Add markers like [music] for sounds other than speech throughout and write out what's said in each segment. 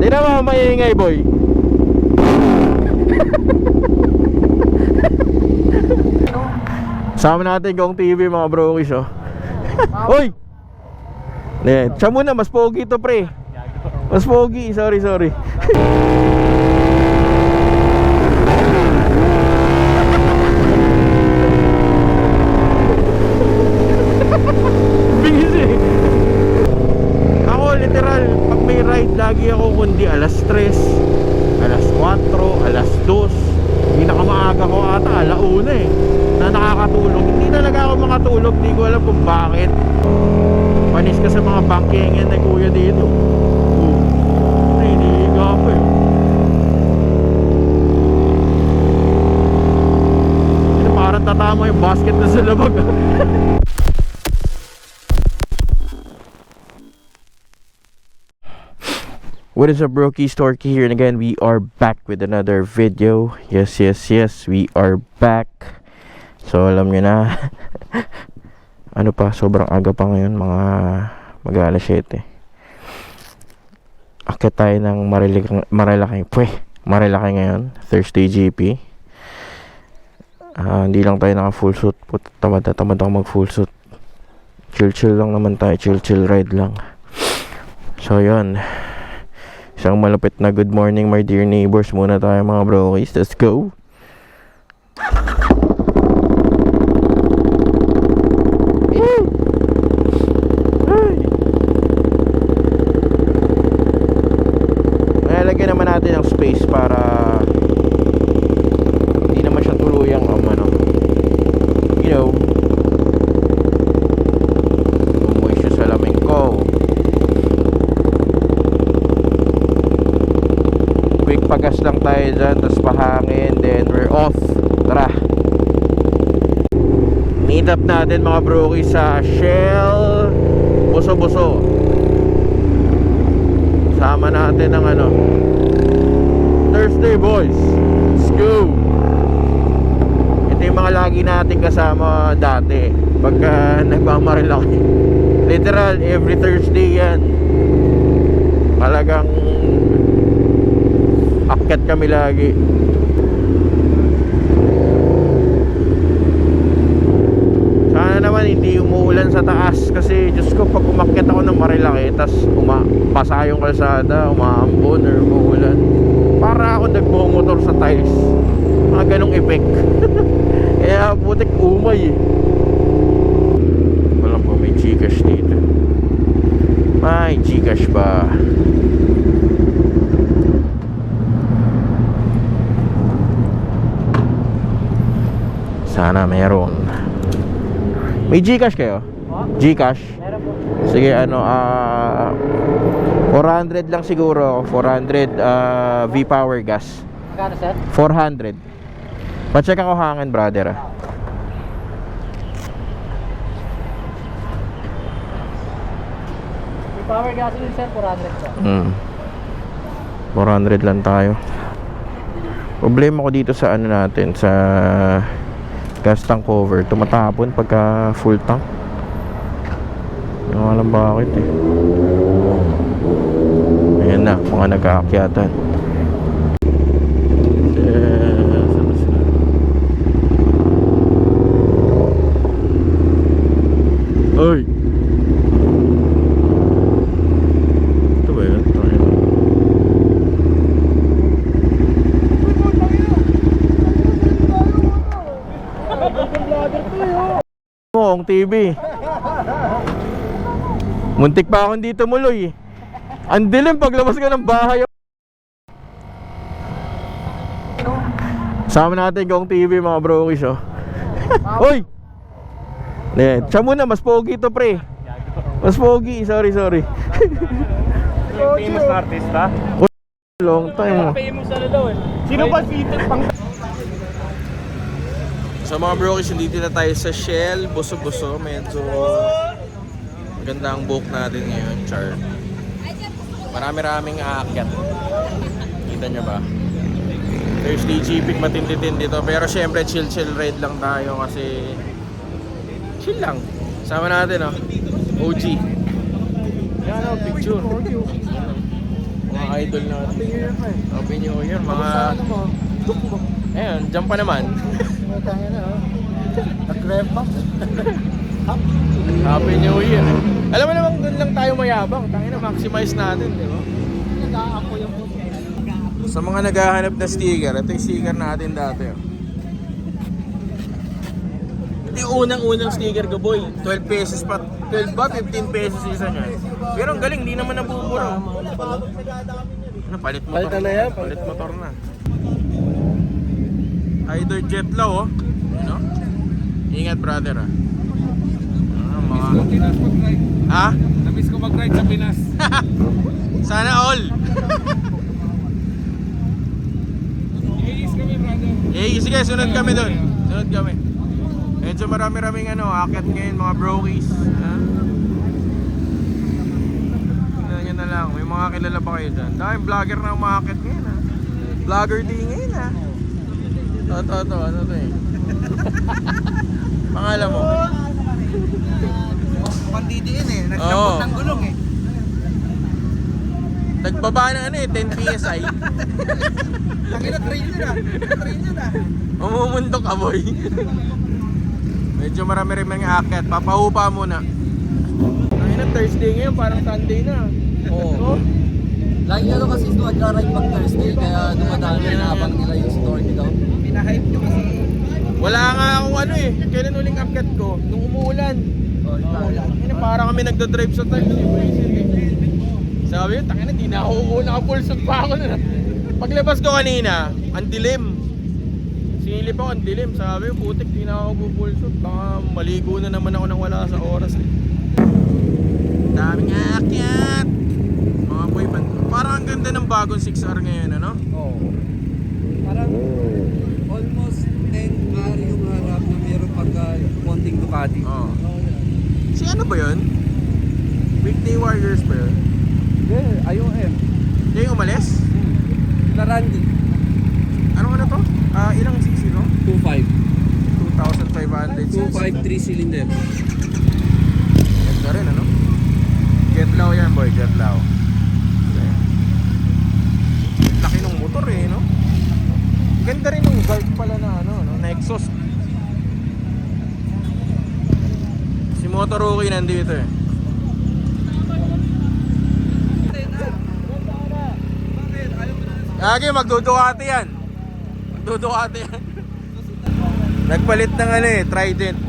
Di naman maingay boy. Sama natin kong TV mga brokies oh. Hoy! Ne, siya muna, mas pogi to pre. Mas pogi, sorry sorry Bingis eh Ako literal, pag may ride lagi ako kundi alas 3 Alas 4, alas 2 Pinakamaaga ko ata, alauna eh Na nakakatulog Hindi talaga ako makatulog, hindi ko alam kung bakit. Panis ka sa mga bangkengin na kuya dito. Oo. Nahinihiga ako eh. Ano, Parang tatama yung basket na sa labag. [laughs] What is up Brokey Storky here and again we are back with another video. Yes yes yes we are back. So alam nyo na [laughs] Ano pa sobrang aga pa ngayon mga mag alas 7 Akit tayo ng Marilaki, Marilaki, pweh, Marilaki ngayon Thursday GP Ah, Hindi lang tayo naka full suit Put, Tamad na tamad ako mag full suit. Chill chill lang naman tayo Chill chill ride lang. So yun. Isang malapit na good morning my dear neighbors muna tayo mga brokies. Let's go! Eh! Ay! Lalagyan naman natin ng space para hindi naman siya tuluyang um, ano, you know umuwi siya sa laming ko quick pagas lang tayo dyan tapos pahangin then we're off. Tara. Meet up natin mga broki sa Shell Buso Buso sama natin ng ano. Thursday boys. Let's go ito yung mga lagi natin kasama dati pagka [laughs] nagmamaril ako. Literal every Thursday yan. Talagang akyat kami lagi. Sana naman hindi umuulan sa taas kasi Diyos ko pag umakyat ako ng Marilaki tas uma basa yung kalsada umaambon or umuulan. Para ako nagmumotor sa tiles. Mga ganong effect [laughs] kaya butik umay eh. Walang po may Gcash dito. May Gcash ba Sana meron. May Gcash kayo? Gcash? Meron po. Sige, ano, ah 400 lang siguro. 400 ah, V-Power gas. Magkano sir? 400. Pa-check ako hangin, brother. ah. Power gasoline sir, 400 po. Mm. 400 lang tayo. Problema ko dito sa ano natin, sa gas tank cover. Tumatapon pagka full tank. Hindi ko alam bakit eh. Ayan na, mga nagkaakyatan. Oy! Ito ba yun? Ito yun. mo ang TV. Muntik pa akong dito muloy. Ang dilim paglabas ka ng bahay. Sama natin kong TV mga brokies oh. [laughs] Hoy! Ne, siya muna mas pogi to pre. Mas pogi, sorry sorry. Famous na artista? Long time oh. Famous ano daw eh. Sino ba si Ethan Pang... So mga brokies, nandito na tayo sa Shell, buso-buso, medyo maganda ang book natin ngayon, char. Marami-raming aakyat. Kita nyo ba? Thursday GP matindi-tindi dito, pero syempre chill-chill ride lang tayo kasi chill lang. Sama natin oh, OG. Yan o, picture. Mga idol natin. Happy New Year, mga... Ayan, dyan pa naman. [laughs] Nag-repa. Happy New Year. Alam mo naman, doon lang tayo mayabang. Tangina, maximize natin, di ba? Nag-aako yung Sa mga naghahanap na sticker, ito yung sticker natin dati. Oh. Ito yung unang-unang sticker ko, boy. 12 pesos pa. 12 ba? 15 pesos isa niya. Pero ang galing, di naman nabubura. Ano, palit motor. Palit na na yan, Palit motor na. Either jet law, oh. Ano? Ingat, brother, ah. Ah, mga... Ha? Namiss ko mag-ride sa Pinas. [laughs] Sana all. Iis kami, brother. Eh, sige, sunod kami doon. Sunod kami. Medyo marami-raming ano, akit ngayon mga brokies. Ha? Tingnan nyo na lang, may mga kilala pa kayo dyan. Daming vlogger na umakit ngayon ha. Vlogger din ngayon ha. Ito, ito, ito, ano to eh. [laughs] Pangalan mo? Pandidiin eh. Oo. ng gulong eh. Nagbaba na ano eh, 10 PSI. Tangina, train yun ah. Train yun ah. Umumundok ka boy. Medyo marami rin mga akit. Papahupa muna. Ay na Thursday ngayon, parang Sunday na. Oo. Lagi ano kasi ito nagra-ride pag Thursday kaya dumadami na abang nila yung story nito. Pinahype nyo kasi. Wala nga akong ano eh. Kailan uling akit ko? Nung umuulan. Oh, Ano, para kami nagda-drive sa time Brazil eh. Sabi ko, tangina, di na ako nakapulsot pa ako na. Paglabas ko kanina, ang dilim. Silip ako, ang dilim. Sabi ko, putik, di na ako pupulsot. Baka maligo na naman ako nang wala sa oras eh. Daming akyat. Mga boy. Parang ang ganda ng bagong 6R ngayon, ano? Oo. Parang almost 10 R yung harap na meron pagka konting Ducati. Oo. Si ano ba yun? Weekday Warriors ba yun? Yeah, IOM. Yung yung umalis? Na Randy. Ano ano to? Ah, ilang cc no? 2.5. 2,500 cc. 2.5 3 cylinder. Ganda rin ano? Jetlaw yan boy, jetlaw. Okay. Laki ng motor eh, no? Ganda rin ng guard pala na ano, no? na exhaust. Si Motoruki nandito eh. Lagi magdudukati yan. Magdudukati yan. Nagpalit ng ano eh, Trident.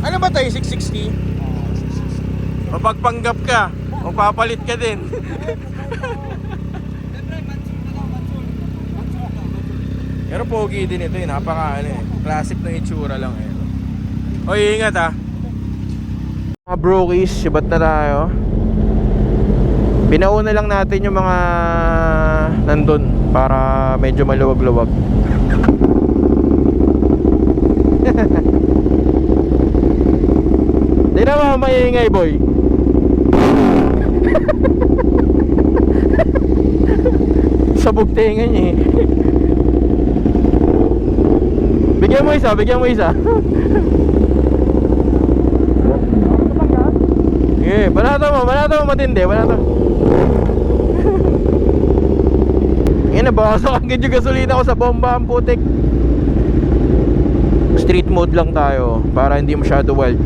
Ano ba tayo, 660? Mapagpanggap ka, magpapalit ka din. [laughs] Pero pogi din ito eh, napaka ano eh. Classic na itsura lang eh. Oy, ingat ah. Mga brokies, sibat na tayo. Pinauna lang natin yung mga nandun para medyo maluwag-luwag. [laughs] Di na maingay boy. [laughs] Sabog tenga niya eh. Bigyan mo isa, bigyan mo isa. [laughs] Sige, banata mo, banata mo matindi, banata. [laughs] Ngayon, nabawasan agad yung gasolina ko sa bomba ang putik. Street mode lang tayo para hindi masyado wild.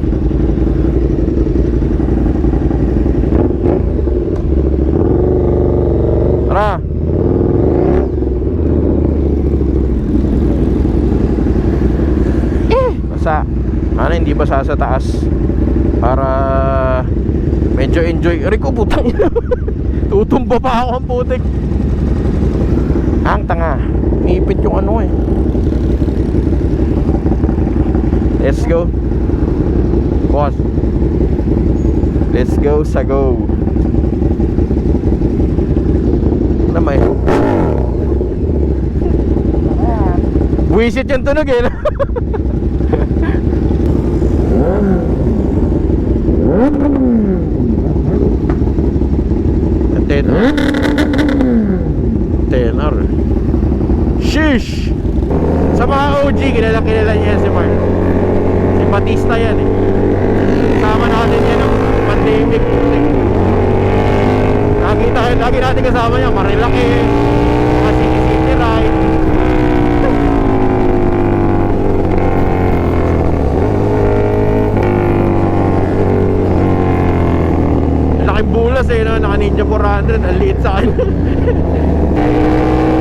Tara. Eh, basa. Ano, hindi basa sa taas. Para medyo enjoy. Rico, putang ina. Tutumba pa ako ang putik. Ang tanga. Mipit yung ano eh. Let's go. Boss. Let's go sa go. Ano may? Buisit yung tunog eh. Tenor. [laughs] Tenor. Sheesh! Sa mga OG, kilala kilala niya si Mark. Si Batista yan eh. Kasama natin yan ng pandemic. Nakita, lagi natin kasama niya, Marilaki, mga Ninja 400, ang liit sa kanya. [laughs]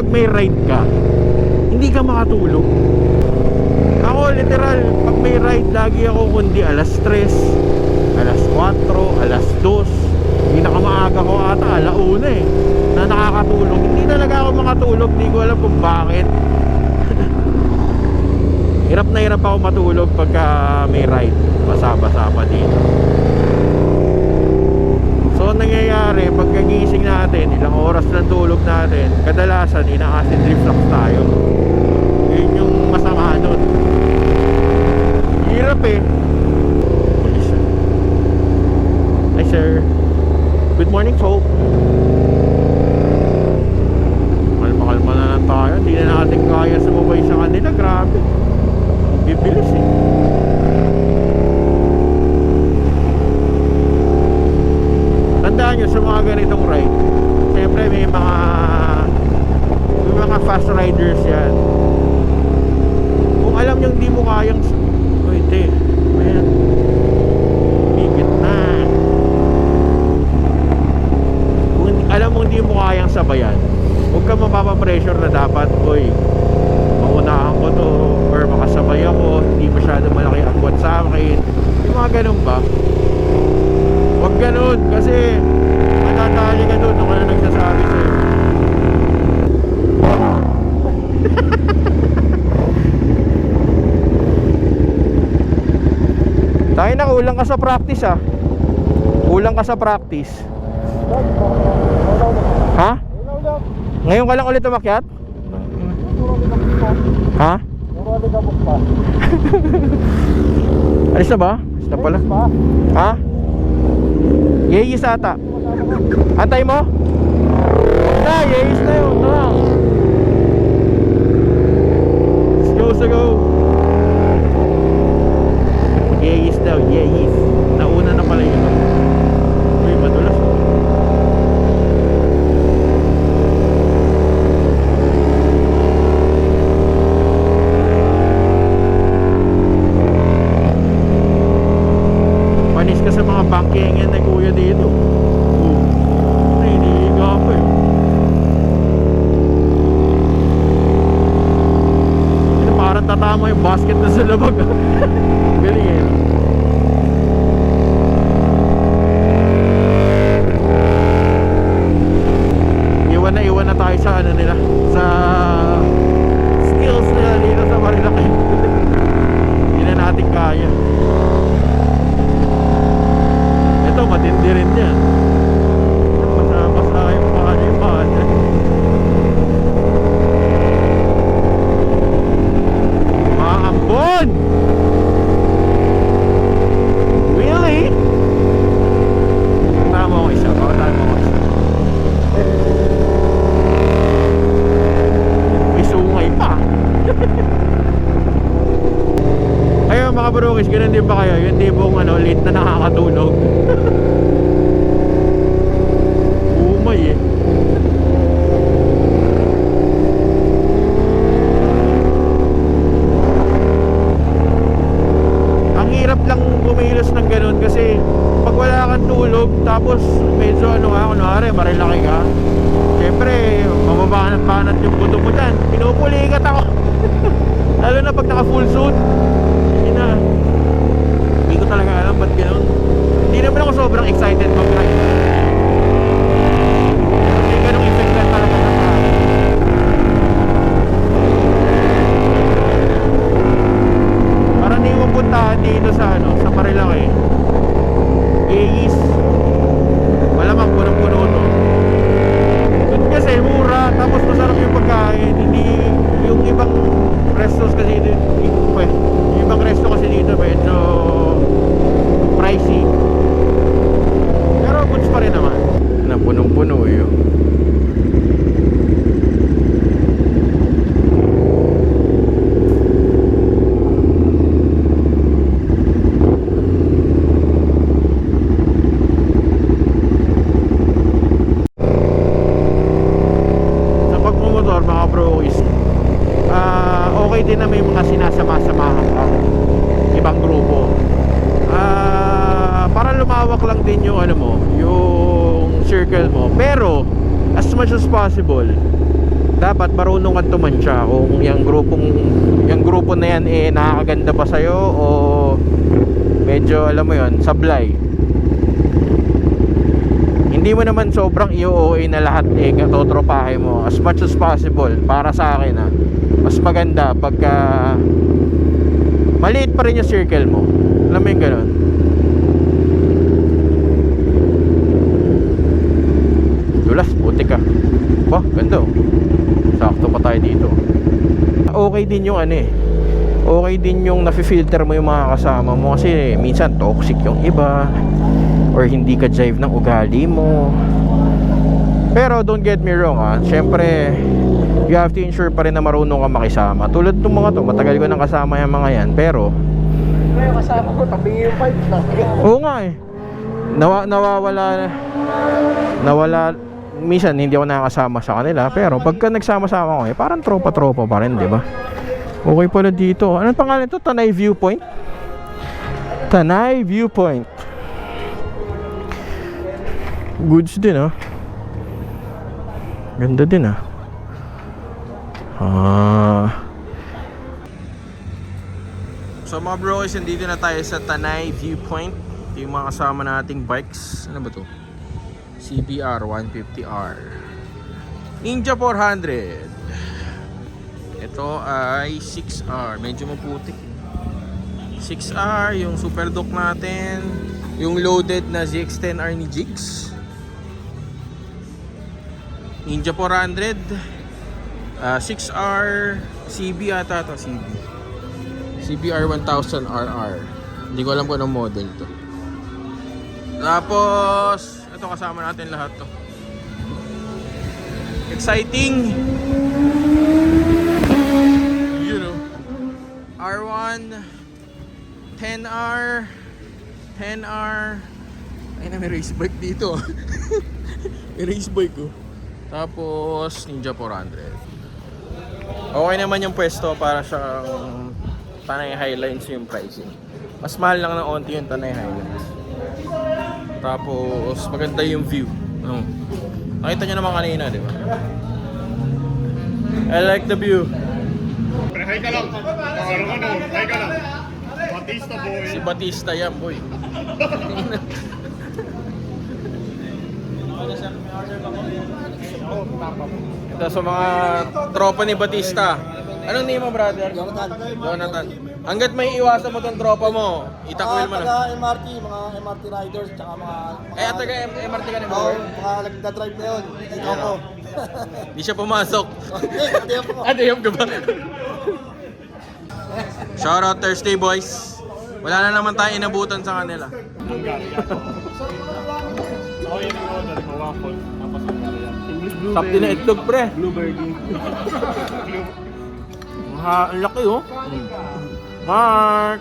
pag may ride ka, hindi ka makatulog. Ako literal, pag may ride, lagi ako kundi alas 3, alas 4, alas 2. Pinakamaaga ko ata, alauna eh, na nakakatulog. Hindi talaga ako makatulog, hindi ko alam kung bakit. [laughs] hirap na hirap ako matulog pagka may ride. Basa-basa pa dito. Nangyayari, pagkagising natin, ilang oras ng tulog natin, kadalasan, ina-acid reflux tayo. Yun yung masama nun. Hirap eh. Police. Hi, sir. Good morning, folks. Kalma-kalma na lang tayo. Hindi na natin kaya sumabay sa kanila. Grabe. Bibilis eh. Tandaan nyo sa mga ganitong ride, siyempre may mga may mga fast riders yan. Kung alam nyo hindi mo kayang pwede, man, higit na. Kung hindi- alam mo hindi mo kayang sabayan, huwag ka mapapapressure na dapat, oy, maunahan ko to, or makasabay ako, hindi masyado malaki agwat sa akin. Yung mga ganun ba? Huwag ganun kasi matatali ka doon kung ano nagsasabi sa'yo. Tayo na, ulang ka sa practice ah. Ulang ka sa practice. Ha? Ngayon ka lang ulit umakyat? Ha? [laughs] Alis na ba? Alis na pala. Ha? Yeyis ata. Antay mo? Huwag Na, yeyis na yun. Tara. Let's go, let's go. pangkingin ni kuya dito? Oh, hinihiga pa eh parang tatama yung basket na sa labag. [laughs] medyo ano nga, kunwari marilaki ka. Siyempre, mababanat-banat yung buto mo dyan. Pinupulikat ako. [laughs] Lalo na pag naka full suit. Hindi na. Hindi ko talaga alam ba't ganun. Hindi naman ako sobrang excited mag-ride Kasi ganung effect lang talaga sa tao Parang di ko puntahan dito sa ano, sa Marilaki. East. Malamang punong-puno to. Doon kasi mura, tapos masarap yung pagkain. Hindi yung ibang restos kasi dito, yung, eh, yung ibang resto kasi dito medyo pricey. Pero goods pa rin naman. Na punong-puno yun. sa pagmumotor mga bro is ah okay din na may mga sinasama-samahan ka ibang grupo ah para lumawak lang din yung ano mo yung circle mo pero as much as possible dapat marunong kang tumansya kung yung grupo na yan eh nakakaganda pa sa'yo o medyo alam mo yon sablay? Hindi mo naman sobrang i-OA na lahat eh katotropahe mo. As much as possible para sa akin ah. Mas maganda pagka maliit pa rin yung circle mo. Alam mo yung ganun? Dulas puti ka. Ba ganda oh. Sakto pa tayo dito okay din yung ano eh. Okay din yung nafi-filter mo yung mga kasama mo kasi minsan toxic yung iba or hindi ka jive ng ugali mo. Pero don't get me wrong ah syempre you have to ensure pa rin na marunong ka makisama. Tulad ng mga to matagal ko nang kasama yung mga yan pero Yung kasama ko, tabi yung pipe na. oo nga eh. Nawa, nawawala nawala minsan hindi ako nakakasama sa kanila pero pagka nagsama-sama ko eh parang tropa-tropa pa rin di ba? Okay pala dito. Anong pangalan ito Tanay Viewpoint? Tanay Viewpoint. Goods din ah. Ganda din ah. Ah. So mga bros, nandito na tayo sa Tanay Viewpoint. Ito yung mga kasama nating bikes. Ano ba to? CBR 150R. Ninja 400. Ito ay 6R. Medyo maputik. 6R, yung super dock natin. Yung loaded na ZX-10R ni Jigs. Ninja 400. ah, 6R. CB ata to, CB. CBR 1000 RR. Hindi ko alam kung anong model to. Tapos, ito kasama natin lahat to. Exciting! You know. R1, 10R, 10R. Ay na, may race bike dito. [laughs] may race bike ko. Tapos, Ninja 400. Okay naman yung pwesto para siyang Tanay Highlands yung pricing. Mas mahal lang ng onti yung Tanay Highlands. Tapos maganda yung view. Ano? Nakita nyo naman kanina, di ba? I like the view. Hay ka lang. Parang ano, hay ka lang. Batista boy. Si Batista yan, boy. Ito sa mga tropa ni Batista. Anong name mo, brother? Jonathan. Jonathan. Hanggat may iwasan mo tong tropa mo, itakwil mo Mga na. taga MRT, mga MRT riders, tsaka mga... mga Eh, taga M- MRT ka na Oo, ba? mga nagda-drive na yun. Ikaw ko. Hindi siya pumasok. Hindi, hindi ako. Ah, DM ka ba? Shoutout Thursday boys. Wala na naman tayo inabutan sa kanila. Ako yun ang order ko, waffle. Tapos ang yan. Top din na itlog, pre. Blueberry. [laughs] Ha, ang laki oh. Mark!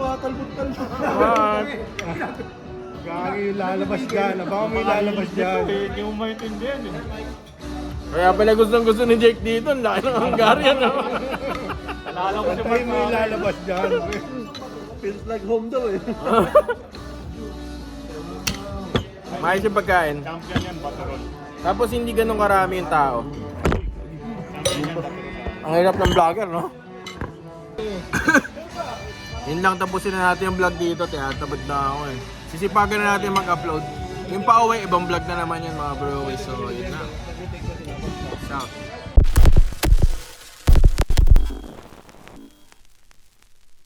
Mark! Gagi, lalabas dyan. Baka may lalabas dyan. Hindi mo maintindihan eh. Kaya pala gustong gusto ni Jake dito. Ang laki ng Hungarian. No? Alala ko siya may lalabas dyan. Feels like home daw eh. Maayos yung pagkain. Champion yan, Batarol. Tapos hindi ganun karami yung tao. Ang hirap ng vlogger, no? [coughs] Yun lang, tapusin na natin yung vlog dito. Tinatabad na ako eh. Sisipagan na natin mag-upload. Yung pa-uwi, ibang vlog na naman yan mga bro. So, yun na. Peace.